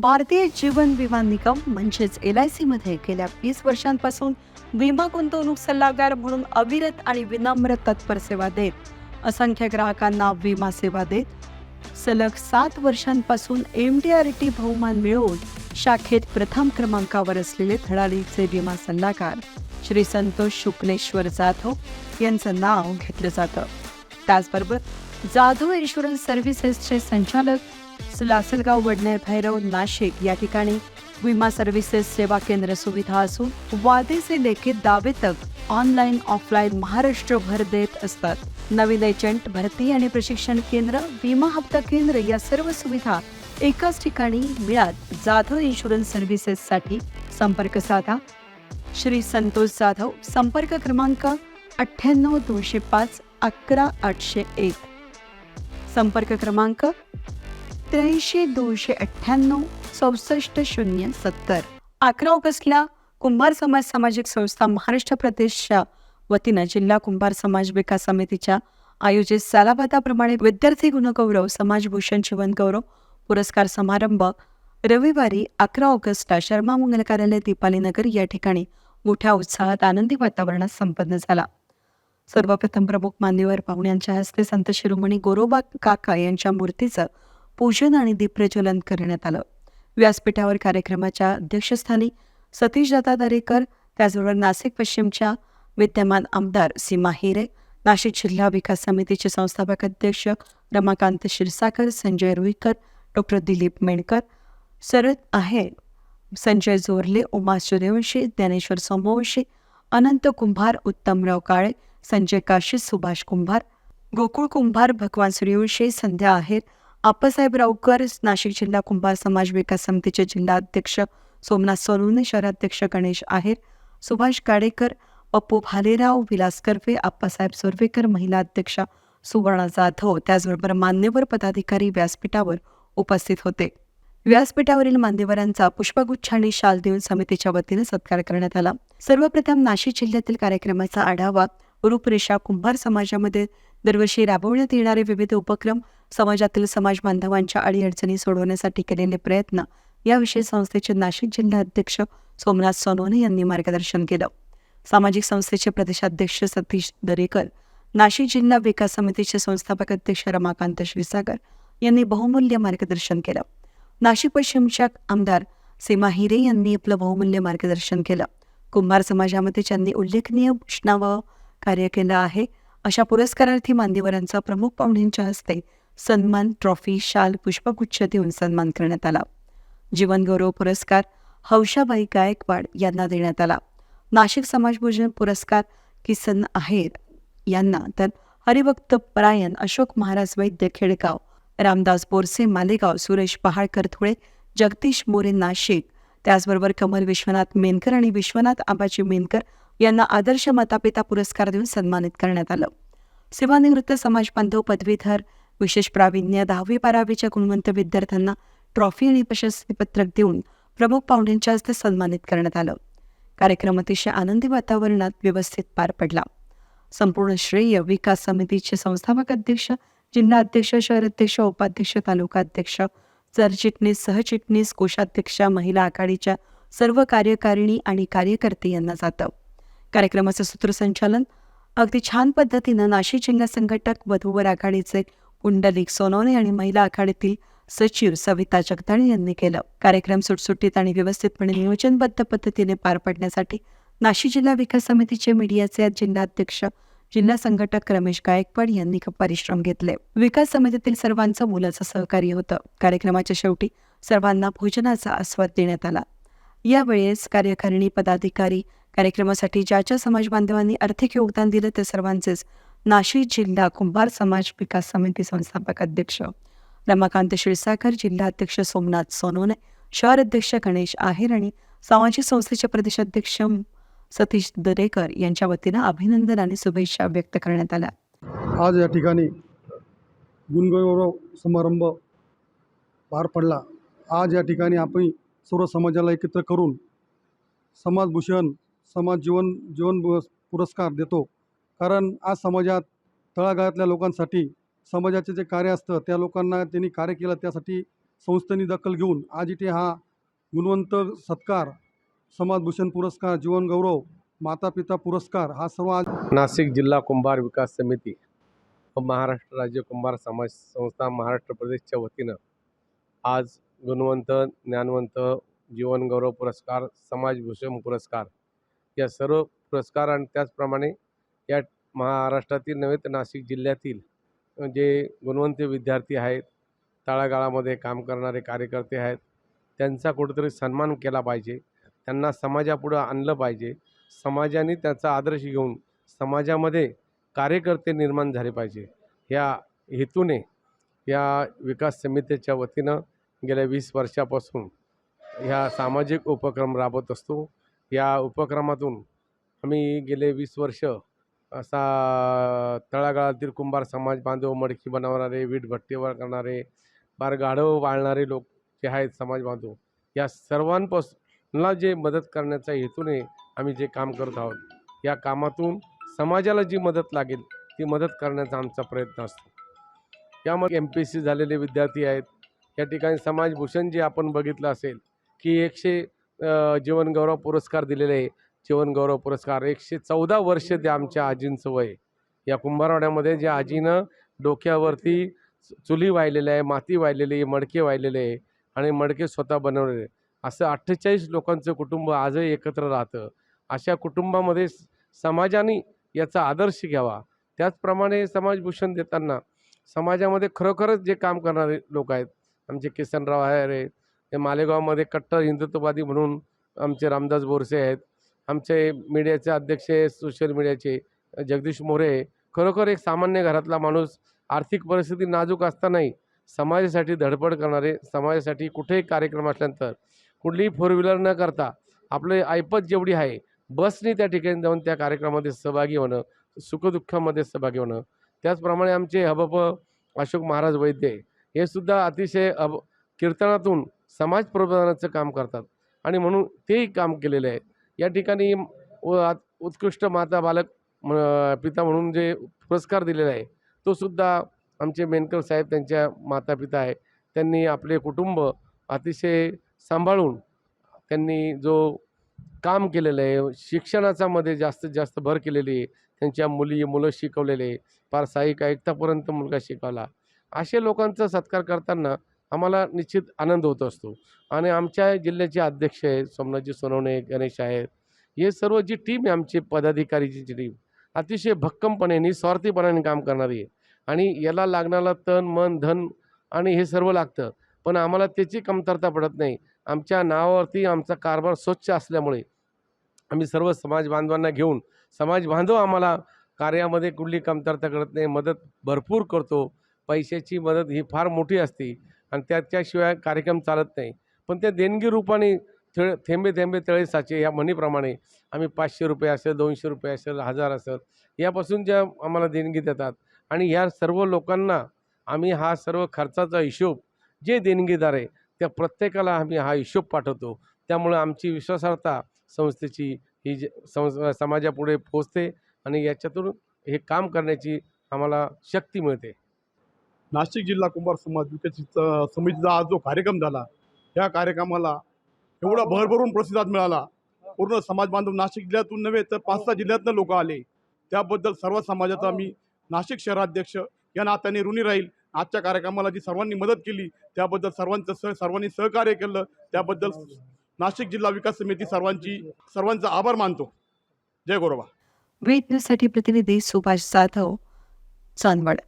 भारतीय जीवन विमा निगम म्हणजेच L I सीमध्ये गेल्या वीस वर्षांपासून विमा गुंतवणूक सल्लागार म्हणून अविरत आणि विनम्र तत्पर सेवा देत असंख्य ग्राहकांना विमा सेवा देत सलग सात वर्षांपासून एम डी आर टी बहुमान मिळवून शाखेत प्रथम क्रमांकावर असलेले धडाडीचे विमा सल्लागार श्री संतोष शुक्लेश्वर जाधव यांचं नाव घेतलं जातं. त्याचबरोबर जाधव इन्शुरन्स सर्व्हिसेसचे संचालक लासलगाव वडणे भैरव नाशिक या ठिकाणी विमा सर्व्हिसेस सेवा केंद्र सुविधा असून वादेचे लेखित दावे तक ऑनलाईन ऑफलाईन महाराष्ट्रभर देत असतात. नवीन एजंट भरती आणि प्रशिक्षण केंद्र विमा हप्ता केंद्र या सर्व सुविधा एकाच ठिकाणी मिळात. जाधव इन्शुरन्स सर्व्हिसेससाठी संपर्क साधा. श्री संतोष जाधव संपर्क क्रमांक अठ्ठ्याण्णव दोनशे पाच अकरा आठशे एक. संपर्क क्रमांक त्र्याऐंशी दोनशे अठ्ठ्याण्णव चौसष्ट शून्य सत्तर. अकरा ऑगस्टला कुंभार समाज सामाजिक संस्था महाराष्ट्र प्रदेशच्या वतीनं जिल्हा कुंभार समाज विकास समितीच्या आयोजित सालाबादाप्रमाणे विद्यार्थी गुणगौरव समाजभूषण जीवनगौरव पुरस्कार समारंभ रविवारी अकरा ऑगस्टला शर्मा मंगल कार्यालय दीपाली नगर या ठिकाणी मोठ्या उत्साहात आनंदी वातावरणात संपन्न झाला. सर्वप्रथम प्रमुख मान्यवर पाहुण्यांच्या हस्ते संत शिरोमणी गोरोबा काका यांच्या मूर्तीचं पूजन आणि दीपप्रज्वलन करण्यात आलं. व्यासपीठावर कार्यक्रमाच्या अध्यक्षस्थानी सतीश दत्ता दरेकर त्याचबरोबर नाशिक पश्चिमच्या विद्यमान आमदार सीमा हिरे नाशिक जिल्हा विकास समितीचे संस्थापक अध्यक्ष रमाकांत क्षीरसागर संजय रुईकर डॉक्टर दिलीप मेणकर सरद आहे संजय जोरले उमा सूर्यवंशी ज्ञानेश्वर सोमवंशी अनंत कुंभार उत्तमराव काळे संजय काशी सुभाष कुंभार गोकुळ कुंभार भगवान सूर्यवंशी संध्या आहेर आप्पासाहेब रावकर नाशिक जिल्हा कुंभार समाज विकास समितीचे जिल्हा अध्यक्ष सोमनाथ सोनवणे शहराध्यक्ष गणेश आहेर सुभाष गाडेकर पप्पू भालेराव विलास कर्वे आप्पासाहेब सोर्वेकर महिला अध्यक्षा सुवर्णा जाधव. त्याचबरोबर मान्यवर पदाधिकारी व्यासपीठावर उपस्थित होते. व्यासपीठावरील मान्यवरांचा पुष्पगुच्छ आणि शाल देऊन समितीच्या वतीने सत्कार करण्यात आला. सर्वप्रथम नाशिक जिल्ह्यातील कार्यक्रमाचा आढावा रूपरेषा कुंभार समाजामध्ये दरवर्षी राबवण्यात येणारे विविध उपक्रम समाजातील समाज बांधवांच्या अडीअडचणी सोडवण्यासाठी केलेले प्रयत्न. याविषयी संस्थेचे नाशिक जिल्हा अध्यक्ष सोमनाथ सोनवणे यांनी मार्गदर्शन केलं. सामाजिक संस्थेचे प्रदेशाध्यक्ष सतीश दरेकर नाशिक जिल्हा विकास समितीचे संस्थापक अध्यक्ष रमाकांत श्रीसागर यांनी बहुमूल्य मार्गदर्शन केलं. नाशिक पश्चिमच्या आमदार सीमा हिरे यांनी आपलं बहुमूल्य मार्गदर्शन केलं. कुंभार समाजामध्ये ज्यांनी उल्लेखनीय उष्णावं कार्य केलं आहे अशा पुरस्कारार्थी मान्यवरांचा प्रमुख पाहुण्यांच्या हस्ते सन्मान ट्रॉफी शाल पुष्पगुच्छ देऊन सन्मान करण्यात आला. जीवनगौरव पुरस्कार हौशाबाई गायकवाड यांना देण्यात आला. नाशिक समाजभोजन पुरस्कार किसन आहेर यांना तर हरिभक्त परायण अशोक महाराज वैद्य खेडगाव रामदास बोरसे मालेगाव सुरेश पहाळकर धुळे जगदीश मोरे नाशिक त्याचबरोबर कमल विश्वनाथ मेनकर आणि विश्वनाथ आबाजी मेनकर यांना आदर्श मातापिता पुरस्कार देऊन सन्मानित करण्यात आलं. सेवानिवृत्त समाज बांधव पदवीधर विशेष प्राविण्य दहावी बारावीच्या गुणवंत विद्यार्थ्यांना ट्रॉफी आणि प्रशस्तीपत्रक देऊन प्रमुख पाहुण्यांच्या हस्ते सन्मानित करण्यात आलं. कार्यक्रम अतिशय आनंदी वातावरणात व्यवस्थित पार पडला. संपूर्ण श्रेय विकास समितीचे संस्थापक अध्यक्ष जिल्हा अध्यक्ष शहर अध्यक्ष उपाध्यक्ष तालुका अध्यक्ष सरचिटणीस सहचिटणीस कोषाध्यक्षा महिला आघाडीच्या सर्व कार्यकारिणी आणि कार्यकर्ते यांना जातं. कार्यक्रमाचं सूत्रसंचालन अगदी छान पद्धतीनं नाशिक जिल्हा संघटक वधूवर आघाडीचे पुंडलिक सोनवणे आणि महिला आघाडीतील सचिव सविता जगदाळे यांनी केलं. कार्यक्रम सुटसुटीत आणि व्यवस्थितपणे नियोजनबद्ध पद्धतीने पार पडण्यासाठी नाशिक जिल्हा विकास समितीचे मीडियाचे जिल्हाध्यक्ष जिल्हा संघटक रमेश गायकवाड यांनी परिश्रम घेतले. विकास समितीतील सर्वांचं मुलाचं सहकार्य होतं. कार्यक्रमाच्या शेवटी सर्वांना भोजनाचा आस्वाद देण्यात आला. यावेळेस कार्यकारिणी पदाधिकारी कार्यक्रमासाठी ज्या ज्या समाज बांधवांनी आर्थिक योगदान दिलं ते सर्वांचेच नाशिक जिल्हा कुंभार समाज विकास समिती संस्थापक अध्यक्ष. रमाकांत क्षीरसागर जिल्हाध्यक्ष सोमनाथ सोनोने शहर अध्यक्ष गणेश आहेर आणि सामाजिक संस्थेचे प्रदेशाध्यक्ष सतीश दरेकर यांच्या वतीनं अभिनंदन आणि शुभेच्छा व्यक्त करण्यात आल्या. आज या ठिकाणी गुणगौरव समारंभ पार पडला. आज या ठिकाणी आपण सर्व समाजाला एकत्र करून समाजभूषण समाज जीवन जीवन पुरस्कार देतो. कारण आज समाजात तळागाळातल्या लोकांसाठी समाजाचे जे कार्य असतं त्या लोकांना त्यांनी कार्य केलं त्यासाठी संस्थेनी दखल घेऊन आज इथे हा गुणवंत सत्कार समाजभूषण पुरस्कार जीवनगौरव माता पिता पुरस्कार हा सर्व आज नाशिक जिल्हा कुंभार विकास समिती व महाराष्ट्र राज्य कुंभार समाज संस्था महाराष्ट्र प्रदेशच्या वतीनं आज गुणवंत ज्ञानवंत जीवनगौरव पुरस्कार समाजभूषण पुरस्कार या सर्व पुरस्कार आणि त्याचप्रमाणे या महाराष्ट्रातील नव्हे तर नाशिक जिल्ह्यातील जे गुणवंत विद्यार्थी आहेत तळागाळामध्ये काम करणारे कार्यकर्ते आहेत त्यांचा कुठेतरी सन्मान केला पाहिजे. त्यांना समाजापुढं आणलं पाहिजे. समाजाने त्याचा आदर्श घेऊन समाजामध्ये कार्यकर्ते निर्माण झाले पाहिजे. या हेतूने या विकास समितीच्या वतीनं गेल्या वीस वर्षापासून ह्या सामाजिक उपक्रम राबवत असतो. या उपक्रमातून आम्ही गेले वीस वर्ष असा तळागाळातील कुंभार समाज बांधव मडकी बनवणारे वीटभट्टीवर करणारे बार गाढव वाळणारे लोक जे आहेत समाज बांधव या सर्वांपासूनला जे मदत करण्याच्या हेतूने आम्ही जे काम करत आहोत या कामातून समाजाला जी मदत लागेल ती मदत करण्याचा आमचा प्रयत्न असतो. यामध्ये एम पी एस सी झालेले विद्यार्थी आहेत. या ठिकाणी समाजभूषण जे आपण बघितलं असेल की एकशे जीवनगौरव पुरस्कार दिलेले आहे. जीवनगौरव पुरस्कार. एकशे चौदा वर्ष ते आमच्या आजींचं वय या कुंभारवाड्यामध्ये ज्या आजीनं डोक्यावरती चुली वाहिलेल्या आहे माती वाहिलेली आहे मडके वाहिलेले आहे आणि मडके स्वतः बनवलेले असं अठ्ठेचाळीस लोकांचं कुटुंब आजही एकत्र राहतं. अशा कुटुंबामध्ये समाजाने याचा आदर्श घ्यावा. त्याचप्रमाणे समाजभूषण देताना समाजामध्ये खरोखरच जे काम करणारे लोक आहेत आमचे किसनराव आहे या मालेगावमध्ये कट्टर हिंदुत्ववादी म्हणून आमचे रामदास बोरसे आहेत. आमचे मीडियाचे अध्यक्ष सोशल मीडियाचे जगदीश मोरे खरोखर एक सामान्य घरातला माणूस आर्थिक परिस्थिती नाजूक असतानाही समाजासाठी धडपड करणारे समाजासाठी कुठेही कार्यक्रम असल्यानंतर कुठलीही फोर व्हीलर न करता आपले ऐपत जेवढी आहे बसने त्या ठिकाणी जाऊन त्या कार्यक्रमामध्ये सहभागी होणं सुखदुःखामध्ये सहभागी होणं. त्याचप्रमाणे आमचे हबप अशोक महाराज वैद्य हे सुद्धा अतिशय अब कीर्तनातून समाज प्रबोधनाचं काम करतात. आणि म्हणून तेही काम केलेले आहे. या ठिकाणी उत्कृष्ट माता बालक म- पिता म्हणून जे पुरस्कार दिलेला आहे तो सुद्धा आमचे मेनकर साहेब त्यांच्या माता पिता आहे. त्यांनी आपले कुटुंब अतिशय सांभाळून त्यांनी जो काम केलेलं आहे शिक्षणाचा मध्ये जास्तीत जास्त भर केलेली आहे. त्यांच्या मुली मुलं शिकवलेले फार सहाय्यक आयुक्तापर्यंत मुलगा शिकवला. असे लोकांचा सत्कार करताना आम्हाला निश्चित आनंद होत असतो. आणि आमच्या जिल्ह्याचे अध्यक्ष आहेत सोमनाथजी सोनवणे गणेश आहेत. हे सर्व जी टीम आहे आमची पदाधिकारीची जी टीम अतिशय भक्कमपणे निस्वार्थीपणाने काम करणारी आहे. आणि याला लागणारा तन मन धन आणि हे सर्व लागतं. पण आम्हाला त्याची कमतरता पडत नाही. आमच्या नावावरती आमचा कारभार स्वच्छ असल्यामुळे आम्ही सर्व समाज बांधवांना घेऊन समाज बांधव आम्हाला कार्यामध्ये कुठली कमतरता करत नाही. मदत भरपूर करतो. पैशाची मदत ही फार मोठी असते. आणि त्याच्याशिवाय कार्यक्रम चालत नाही. पण त्या देणगी रूपाने थे थेंबे थेंबे तळे साचे या म्हणीप्रमाणे आम्ही पाचशे रुपये असेल दोनशे रुपये असेल हजार असेल यापासून ज्या आम्हाला देणगी देतात. आणि ह्या सर्व लोकांना आम्ही हा सर्व खर्चाचा हिशोब जे देणगीदार आहे त्या प्रत्येकाला आम्ही हा हिशोब पाठवतो. त्यामुळं आमची विश्वासार्हता संस्थेची ही जे संस समाजापुढे पोचते आणि याच्यातून हे काम करण्याची आम्हाला शक्ती मिळते. नाशिक जिल्हा कुंभार समाज विकसित समितीचा आज जो कार्यक्रम झाला या कार्यक्रमाला एवढा भरभरून प्रतिसाद मिळाला. पूर्ण समाज बांधव नाशिक जिल्ह्यातून नव्हे तर पाच सहा जिल्ह्यातनं लोक आले. त्याबद्दल सर्व समाजाचा मी नाशिक शहराध्यक्ष या नात्याने ऋणी राहील. आजच्या कार्यक्रमाला जी सर्वांनी मदत केली त्याबद्दल सर्वांचं सह सर्वांनी सहकार्य केलं त्याबद्दल नाशिक जिल्हा विकास समिती सर्वांची सर्वांचा आभार मानतो. जय गोरोबा वेद न्यूजसाठी प्रतिनिधी सुभाष जाधव चांदवड.